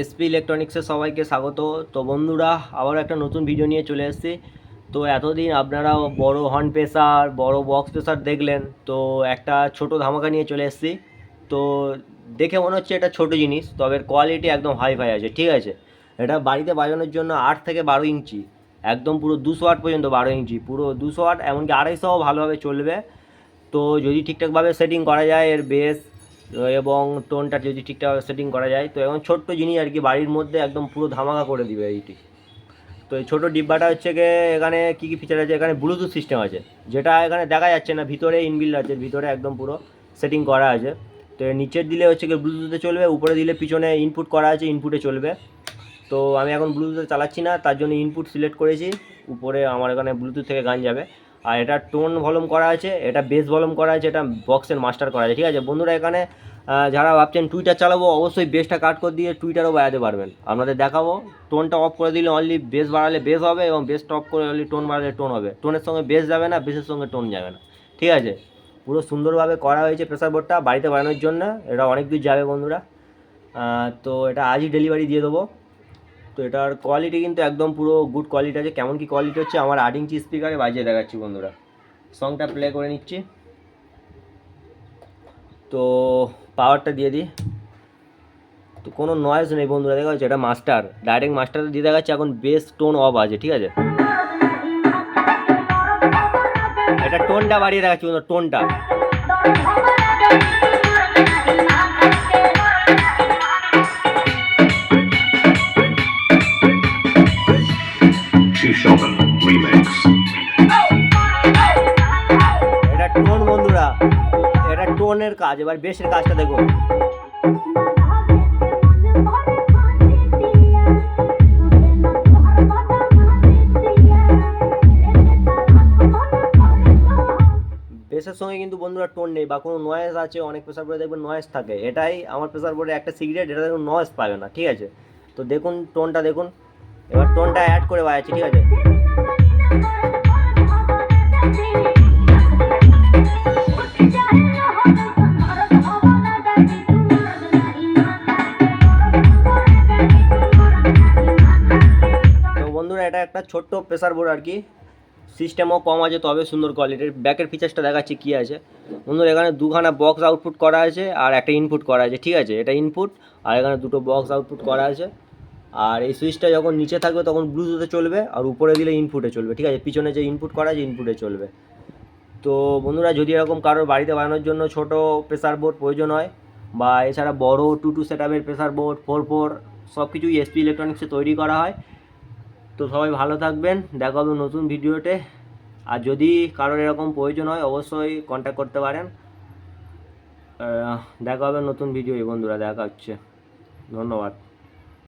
SP ইলেকট্রনিক্সে সবাইকে স্বাগত। তো বন্ধুরা আবার একটা নতুন ভিডিও নিয়ে চলে এসেছি। তো এতদিন আপনারা বড় হর্ন প্রেসার বড় বক্স প্রেসার দেখলেন। তো একটা ছোট ধামাকা নিয়ে চলে এসেছি। তো দেখে মনে হচ্ছে এটা ছোট জিনিস, তবে কোয়ালিটি একদম হাই ফাই আছে, ঠিক আছে? এটা বাড়িতে বাজানোর জন্য আট থেকে বারো ইঞ্চি। একদম পুরো দুশো আট পর্যন্ত বারো ইঞ্চি। পুরো দুশো আট এমনকি আড়াইশোও ভালোভাবে চলবে। তো যদি ঠিকঠাকভাবে সেটিং করা যায়, এর বেস এবং টোনটা যদি ঠিকঠাক সেটিং করা যায়, তো এখন ছোট্ট জিনিস আর কি বাড়ির মধ্যে একদম পুরো ধামাকা করে দিবে এইটি। তো এই ছোটো ডিব্বাটা হচ্ছে গিয়ে এখানে কী কী ফিচার আছে? এখানে ব্লুটুথ সিস্টেম আছে, যেটা এখানে দেখা যাচ্ছে না, ভিতরে ইনবিল্ড আছে, ভিতরে একদম পুরো সেটিং করা আছে। তো নিচের দিলে হচ্ছে গিয়ে ব্লুটুথে চলবে, উপরে দিলে পিছনে ইনপুট করা আছে ইনপুটে চলবে। তো আমি এখন ব্লুটুথে চালাচ্ছি না, তার জন্য ইনপুট সিলেক্ট করেছি, উপরে আমার এখানে ব্লুটুথ থেকে গান যাবে। আর এটা টোন ভলিউম করা আছে, এটা বেস ভলিউম করা আছে, এটা বক্সের মাস্টার করা আছে, ঠিক আছে? বন্ধুরা, এখানে যারা ভাবছেন টুইটার চালাবো, অবশ্যই বেসটা কাট করে দিয়ে টুইটারও বাড়াতে পারবেন। আপনাদের দেখাবো, টোনটা অফ করে দিলে অনলি বেস বাড়ালে বেস হবে এবং বেসটা অফ করে অনলি টোন বাড়ালে টোন হবে। টোনের সঙ্গে বেস যাবে না, বেসের সঙ্গে টোন যাবে না, ঠিক আছে? পুরো সুন্দরভাবে করা হয়েছে প্রেসার বোর্ডটা বাড়িতে বানানোর জন্য, এটা অনেক দূর যাবে বন্ধুরা। তো এটা আজই ডেলিভারি দিয়ে দেবো। তো এটার কোয়ালিটি কিন্তু একদম পুরো গুড কোয়ালিটি আছে। কেমন কি কোয়ালিটি হচ্ছে, আমার আট ইঞ্চি স্পিকারে বাজিয়ে দেখাচ্ছি বন্ধুরা। সংটা প্লে করে নিচ্ছি। তো পাওয়ারটা দিয়ে দিই। তো কোনো নয়েজ নেই বন্ধুরা দেখা যাচ্ছে এটা মাস্টার ডাইরেক্ট মাস্টার দিয়ে দেখাচ্ছে। এখন বেস টোন অফ আছে, ঠিক আছে? এটা টোনটা বাড়িয়ে দেখাচ্ছি বন্ধুরা টোনটা এটা কাজ, এবার বেশের কাজটা দেখুন বেসের সঙ্গে কিন্তু বন্ধুরা টোন নেই বা কোনো নয়েজ আছে, অনেক প্রেসার বোর্ডে দেখবেন নয়েজ থাকে। এটাই আমার প্রেসার বোর্ডে একটা সিগারেট এটা দেখুন নয়েজ পাবে না, ঠিক আছে? তো দেখুন টোনটা দেখুন। এবার টোনটা অ্যাড করে বাজাচ্ছি, ঠিক আছে? বন্ধুরা, এটা একটা ছোট্ট প্রেসার বোর্ড আর কি। সিস্টেমও কম আছে, তবে সুন্দর কোয়ালিটির ব্যাকের ফিচার্সটা দেখাচ্ছি কী আছে। বন্ধুরা, এখানে দুখানা বক্স আউটপুট করা আছে আর একটা ইনপুট করা আছে, ঠিক আছে? এটা ইনপুট আর এখানে দুটো বক্স আউটপুট করা আছে। আর এই সুইচটা যখন নিচে থাকবে, তখন ব্লুটুথে চলবে, আর উপরে দিলে ইনপুটে চলবে, ঠিক আছে? পিছনে যে ইনপুট করা আছে ইনপুটে চলবে। তো বন্ধুরা, যদি এরকম কারোর বাড়িতে বানানোর জন্য ছোট প্রেসার বোর্ড প্রয়োজন হয়, বা এছাড়া বড় টু টু সেট আপের প্রেসার বোর্ড ফোর ফোর সব কিছুই এসপি ইলেকট্রনিক্সে তৈরি করা হয় তো সবাই ভালো থাকবেন, দেখা হবে নতুন ভিডিওতে। আর যদি কারোর এরকম প্রয়োজন হয়, অবশ্যই কন্ট্যাক্ট করতে পারেন। দেখা হবে নতুন ভিডিও এই বন্ধুরা, দেখা হচ্ছে। ধন্যবাদ।